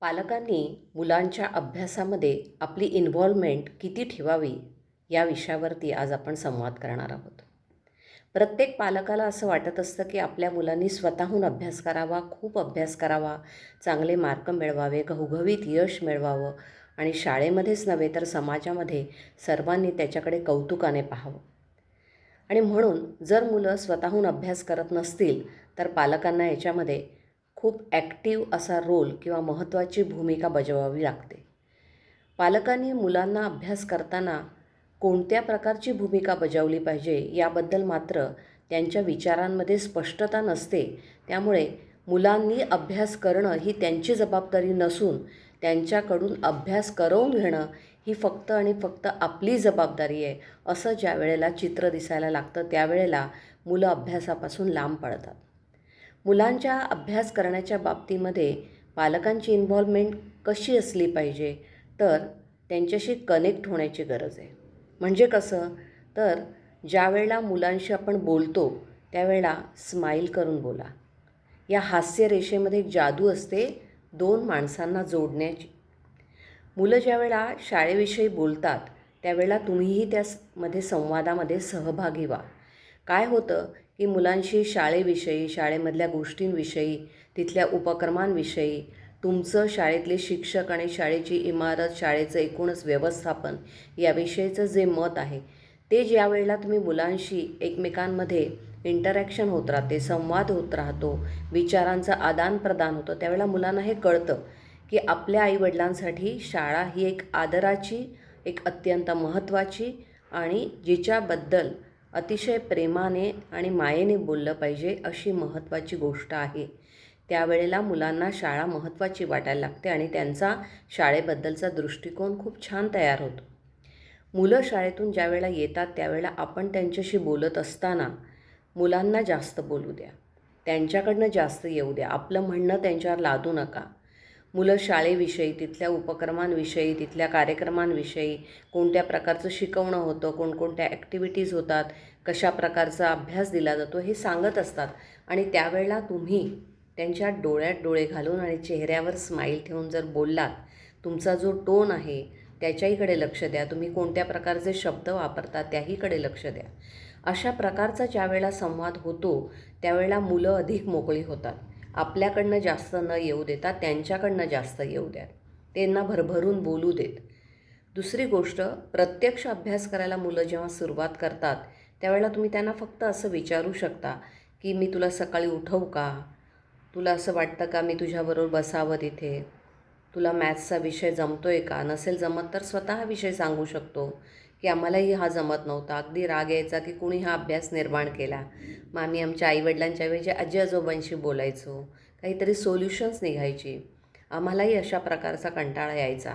पालकांनी मुलांच्या अभ्यासामध्ये आपली इन्व्हॉल्वमेंट किती ठेवावी या विषयावरती आज आपण संवाद करणार आहोत. प्रत्येक पालकाला असं वाटत असतं की आपल्या मुलांनी स्वतःहून अभ्यास करावा खूप अभ्यास करावा चांगले मार्क मिळवावे घवघवीत यश मिळवावं आणि शाळेमध्येच नव्हे तर समाजामध्ये सर्वांनी त्याच्याकडे कौतुकाने पाहावं. आणि म्हणून जर मुलं स्वतःहून अभ्यास करत नसतील तर पालकांना याच्यामध्ये खूप ॲक्टिव्ह असा रोल किंवा महत्त्वाची भूमिका बजावावी लागते. पालकांनी मुलांना अभ्यास करताना कोणत्या प्रकारची भूमिका बजावली पाहिजे याबद्दल मात्र त्यांच्या विचारांमध्ये स्पष्टता नसते. त्यामुळे मुलांनी अभ्यास करणं ही त्यांची जबाबदारी नसून त्यांच्याकडून अभ्यास करवून घेणं ही फक्त आणि फक्त आपली जबाबदारी आहे असं ज्या वेळेला चित्र दिसायला लागतं त्यावेळेला मुलं अभ्यासापासून लांब पडतात. मुलांच्या अभ्यास करण्याच्या बाबतीमध्ये पालकांची इन्व्हॉल्वमेंट कशी असली पाहिजे तर त्यांच्याशी कनेक्ट होण्याची गरज आहे. म्हणजे कसं? तर ज्या वेळेला मुलांशी आपण बोलतो त्यावेळेला स्माईल करून बोला. या हास्य रेषेमध्ये एक जादू असते दोन माणसांना जोडण्याची. मुलं ज्यावेळेला शाळेविषयी बोलतात त्यावेळेला तुम्हीही त्यामध्ये संवादामध्ये सहभागी व्हा. काय होतं? की मुलांशी शाळेविषयी शाळेमधल्या गोष्टींविषयी तिथल्या उपक्रमांविषयी तुमचं शाळेतले शिक्षक आणि शाळेची इमारत शाळेचं एकूणच व्यवस्थापन याविषयीचं जे मत आहे ते ज्या वेळेला तुम्ही मुलांशी एकमेकांमध्ये इंटरॅक्शन होत राहते संवाद होत राहतो विचारांचं आदानप्रदान होतं त्यावेळेला मुलांना हे कळतं की आपल्या आईवडिलांसाठी शाळा ही एक आदराची एक अत्यंत महत्त्वाची आणि जिच्याबद्दल अतिशय प्रेमाने आणि मायेने बोललं पाहिजे अशी महत्त्वाची गोष्ट आहे. त्यावेळेला मुलांना शाळा महत्त्वाची वाटायला लागते आणि त्यांचा शाळेबद्दलचा दृष्टिकोन खूप छान तयार होतो. मुलं शाळेतून ज्यावेळेला येतात त्यावेळेला आपण त्यांच्याशी बोलत असताना मुलांना जास्त बोलू द्या. त्यांच्याकडनं जास्त येऊ द्या. आपलं म्हणणं त्यांच्यावर लादू नका. मुलं शाळेविषयी तिथल्या उपक्रमांविषयी तिथल्या कार्यक्रमांविषयी कोणत्या प्रकारचं शिकवणं होतं कोणकोणत्या ॲक्टिव्हिटीज होतात कशा प्रकारचा अभ्यास दिला जातो हे सांगत असतात. आणि त्यावेळेला तुम्ही त्यांच्या डोळ्यात डोळे घालून आणि चेहऱ्यावर स्माईल ठेवून जर बोललात तुमचा जो टोन आहे त्याच्याहीकडे लक्ष द्या. तुम्ही कोणत्या प्रकारचे शब्द वापरता त्याहीकडे लक्ष द्या. अशा प्रकारचा ज्यावेळेला संवाद होतो त्यावेळेला मुलं अधिक मोकळी होतात. आपल्याकडनं जास्त न येऊ देता त्यांच्याकडनं जास्त येऊ द्यात त्यांना भरभरून बोलू देत. दुसरी गोष्ट प्रत्यक्ष अभ्यास करायला मुलं जेव्हा सुरुवात करतात त्यावेळेला तुम्ही त्यांना फक्त असं विचारू शकता की मी तुला सकाळी उठवू का? तुला असं वाटतं का मी तुझ्याबरोबर बसावं तिथे? तुला मॅथ्सचा विषय जमतो आहे का? नसेल जमत तर स्वतः विषय सांगू शकतो. की आम्हालाही हा जमत नव्हता. अगदी राग यायचा की कुणी हा अभ्यास निर्माण केला. मग आम्ही आमच्या आईवडिलांच्या ऐवजी आजी आजोबांशी बोलायचो. काहीतरी सोल्युशन्स निघायची. आम्हालाही अशा प्रकारचा कंटाळा यायचा.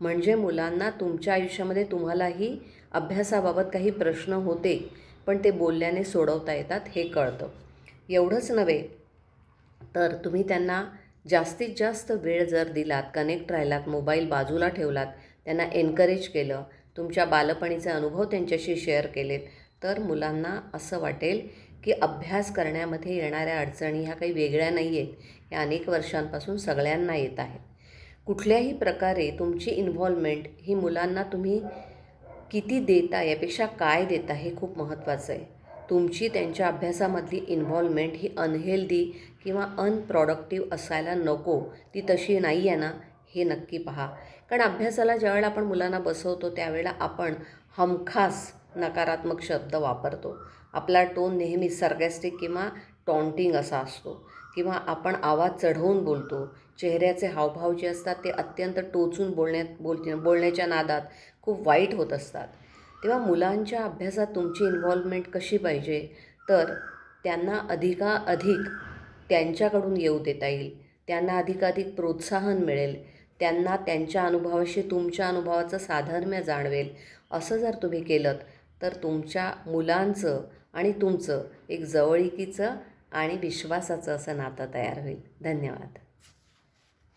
म्हणजे मुलांना तुमच्या आयुष्यामध्ये तुम्हालाही अभ्यासाबाबत काही प्रश्न होते पण ते बोलल्याने सोडवता येतात हे कळतं. एवढंच नव्हे तर तुम्ही त्यांना जास्तीत जास्त वेळ जर दिलात कनेक्ट राहिलात मोबाईल बाजूला ठेवलात त्यांना एनकरेज केलं तुमच्या बालपणीचे अनुभव त्यांच्याशी शेअर केलेत तर मुलांना असं वाटेल की अभ्यास करण्यामध्ये येणाऱ्या अडचणी ह्या काही वेगळ्या नाही आहेत या अनेक वर्षांपासून सगळ्यांना येत आहेत. कुठल्याही प्रकारे तुमची इन्व्हॉल्वमेंट ही मुलांना तुम्ही किती देता यापेक्षा काय देता हे खूप महत्त्वाचं आहे. तुमची त्यांच्या अभ्यासामधली इन्व्हॉल्वमेंट ही अनहेल्दी किंवा अनप्रॉडक्टिव्ह असायला नको ती तशी नाही आहे ना. हे नक्की पहा. कारण अभ्यासाला ज्यावेळेला आपण मुलांना बसवतो त्यावेळेला आपण हमखास नकारात्मक शब्द वापरतो. आपला टोन नेहमी सर्गॅस्टिक किंवा टॉन्टिंग असा असतो. किंवा आपण आवाज चढवून बोलतो. चेहऱ्याचे हावभाव जे असतात ते अत्यंत टोचून बोलण्यात बोल बोलण्याच्या नादात खूप वाईट होत असतात. तेव्हा मुलांच्या अभ्यासात तुमची इन्व्हॉल्वमेंट कशी पाहिजे? तर त्यांना अधिकाधिक त्यांच्याकडून येऊ देता येईल. त्यांना अधिकाधिक प्रोत्साहन मिळेल. त्यांना त्यांच्या अनुभवाशी तुमच्या अनुभवाचं साधर्म्य जाणवेल. असं जर तुम्ही केलं तर तुमच्या मुलांचं आणि तुमचं एक जवळिकीचं आणि विश्वासाचं असं नातं तयार होईल. धन्यवाद.